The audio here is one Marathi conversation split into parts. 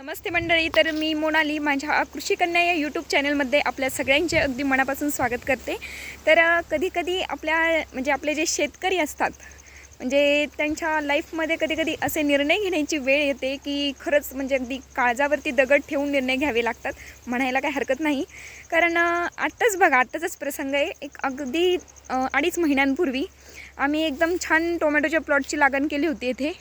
नमस्ते मंडळी तर मी मोनाली माझ्या कृषी कन्या या यूट्यूब चॅनलमध्ये आपल्या सगळ्यांचे अगदी मनापासून स्वागत करते. तर कधी कधी आपल्या म्हणजे आपले जे शेतकरी असतात म्हणजे त्यांच्या लाईफमध्ये कधी कधी असे निर्णय घेण्याची वेळ येते की खरंच म्हणजे अगदी काळजावरती दगड ठेवून निर्णय घ्यावे लागतात म्हणायला काही हरकत नाही. कारण आत्ताच बघा आत्ताचाच प्रसंग आहे. एक अगदी अडीच महिन्यांपूर्वी आम्ही एकदम छान टोमॅटोच्या प्लॉटची लागण केली होती इथे.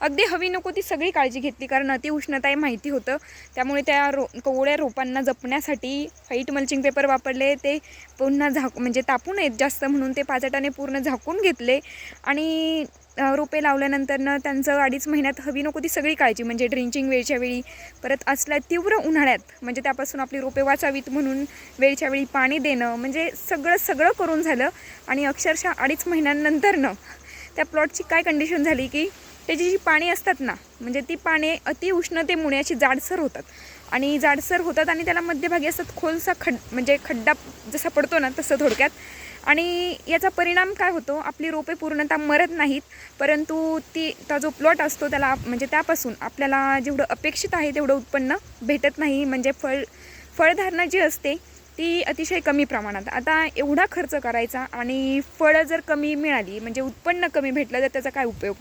अगदी हवी नको ती सगळी काळजी घेतली कारण अतिउष्णता आहे माहिती होतं. त्यामुळे त्या रो कोवळ्या रोपांना जपण्यासाठी व्हाईट मल्चिंग पेपर वापरले ते पुन्हा झाक म्हणजे तापू नयेत जास्त म्हणून ते पाचटाने पूर्ण झाकून घेतले. आणि रोपे लावल्यानंतरनं त्यांचं अडीच महिन्यात हवी नको ती सगळी काळजी म्हणजे ड्रिंचिंग वेळच्या वेळी परत असल्या तीव्र उन्हाळ्यात म्हणजे त्यापासून आपली रोपे वाचावीत म्हणून वेळच्या वेळी पाणी देणं म्हणजे सगळं सगळं करून झालं. आणि अक्षरशः अडीच महिन्यांनंतरनं त्या प्लॉटची काय कंडिशन झाली की त्याची जी पाणी असतात ना म्हणजे ती पाने अति उष्णतेमुळे अशी जाडसर होतात. आणि जाडसर होतात आणि त्याला मध्यभागी असतात खोलसा खड म्हणजे खड्डा जसा पडतो ना तसं थोडक्यात. आणि याचा परिणाम काय होतो? आपली रोपे पूर्णतः मरत नाहीत परंतु ती तो जो प्लॉट असतो त्याला म्हणजे त्यापासून आपल्याला जेवढं अपेक्षित आहे तेवढं उत्पन्न भेटत नाही. म्हणजे फळ फळधारणा जी असते ती अतिशय कमी प्रमाणात. आता एवढा खर्च करायचा आणि फळं जर कमी मिळाली म्हणजे उत्पन्न कमी भेटलं तर त्याचा काय उपयोग?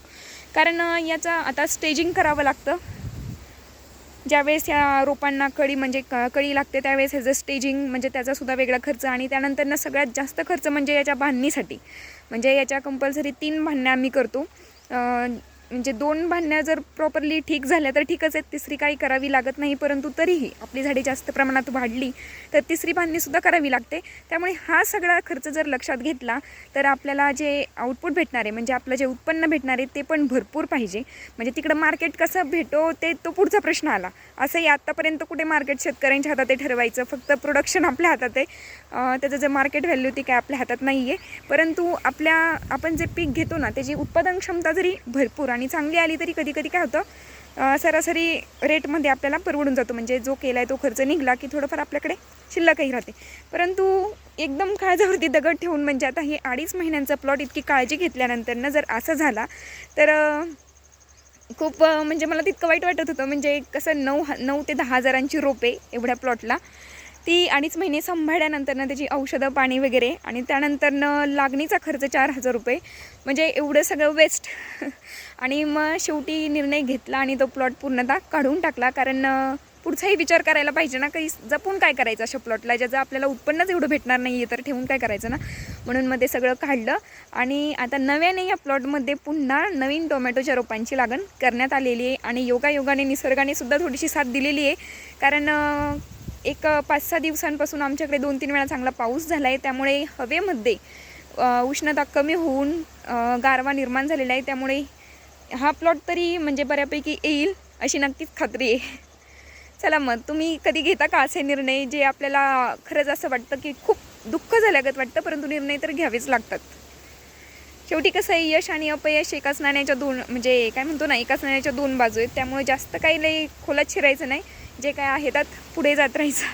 कारण याचा आता स्टेजिंग करावं लागतं. ज्यावेळेस या रोपांना कळी म्हणजे क कळी लागते त्यावेळेस ह्याचं स्टेजिंग म्हणजे त्याचासुद्धा वेगळा खर्च आणि त्यानंतरनं सगळ्यात जास्त खर्च म्हणजे याच्या बांधणीसाठी म्हणजे याच्या कंपल्सरी तीन भांडण्या आम्ही करतो. म्हणजे दोन भांडण्या जर प्रॉपरली ठीक झाल्या तर ठीकच आहेत. तिसरी काही करावी लागत नाही परंतु तरीही आपली झाडे जास्त प्रमाणात वाढली तर तिसरी बांधणीसुद्धा करावी लागते. त्यामुळे हा सगळा खर्च जर लक्षात घेतला तर आपल्याला जे आउटपुट भेटणार आहे म्हणजे आपलं जे उत्पन्न भेटणार आहे ते पण भरपूर पाहिजे. म्हणजे तिकडं मार्केट कसं भेटो ते तो पुढचा प्रश्न आला. असंही आत्तापर्यंत कुठे मार्केट शेतकऱ्यांच्या हातात आहे ठरवायचं फक्त प्रोडक्शन आपल्या हातात. आहे त्याचं जे मार्केट व्हॅल्यू ती काय आपल्या हातात नाही आहे परंतु आपल्या आपण जे पीक घेतो ना त्याची उत्पादन क्षमता जरी भरपूर आणि चांगली आली तरी कधी कधी काय होतं सरासरी रेटमध्ये आपल्याला परवडून जातो. म्हणजे जो केला आहे तो खर्च निघला की थोडंफार आपल्याकडे शिल्लकही राहते. परंतु एकदम काळजावरती दगड ठेवून म्हणजे आता हे अडीच महिन्यांचा प्लॉट इतकी काळजी घेतल्यानंतरनं जर असं झाला तर खूप म्हणजे मला तितकं वाईट वाटत होतं. म्हणजे कसं नऊ ह नऊ ते दहा हजारांची रोपे एवढ्या प्लॉटला. ती अडीच महिने सांभाळल्यानंतरनं त्याची औषधं पाणी वगैरे आणि त्यानंतरनं लागणीचा खर्च चार हजार रुपये. म्हणजे एवढं सगळं वेस्ट आणि मग शेवटी निर्णय घेतला आणि तो प्लॉट पूर्णतः काढून टाकला. कारण पुढचाही विचार करायला पाहिजे ना. काही जपून काय करायचं अशा प्लॉटला ज्याचं आपल्याला उत्पन्नच एवढं भेटणार नाही आहे तर ठेवून काय करायचं ना? म्हणून मग ते सगळं काढलं. आणि आता नव्याने या प्लॉटमध्ये पुन्हा नवीन टोमॅटोच्या रोपांची लागण करण्यात आलेली आहे. आणि योगायोगाने निसर्गाने सुद्धा थोडीशी साथ दिलेली आहे. कारण एक पाच सहा दिवसांपासून आमच्याकडे दोन तीन वेळा चांगला पाऊस झाला आहे त्यामुळे हवेमध्ये उष्णता कमी होऊन गारवा निर्माण झालेला आहे. त्यामुळे हा प्लॉट तरी म्हणजे बऱ्यापैकी येईल अशी नक्कीच खात्री आहे. चला मग तुम्ही कधी घेता का असे निर्णय जे आपल्याला खरंच असं वाटतं की खूप दुःख झाल्यागत वाटतं परंतु निर्णय तर घ्यावेच लागतात? शेवटी कसं आहे यश आणि अपयश एकाच नाण्याच्या दोन म्हणजे काय म्हणतो ना एकाच नाण्याच्या दोन बाजू आहेत. त्यामुळे जास्त काही लई खोलात शिरायचं नाही. जे काय आहे त्यात पुढे जात राहायचं.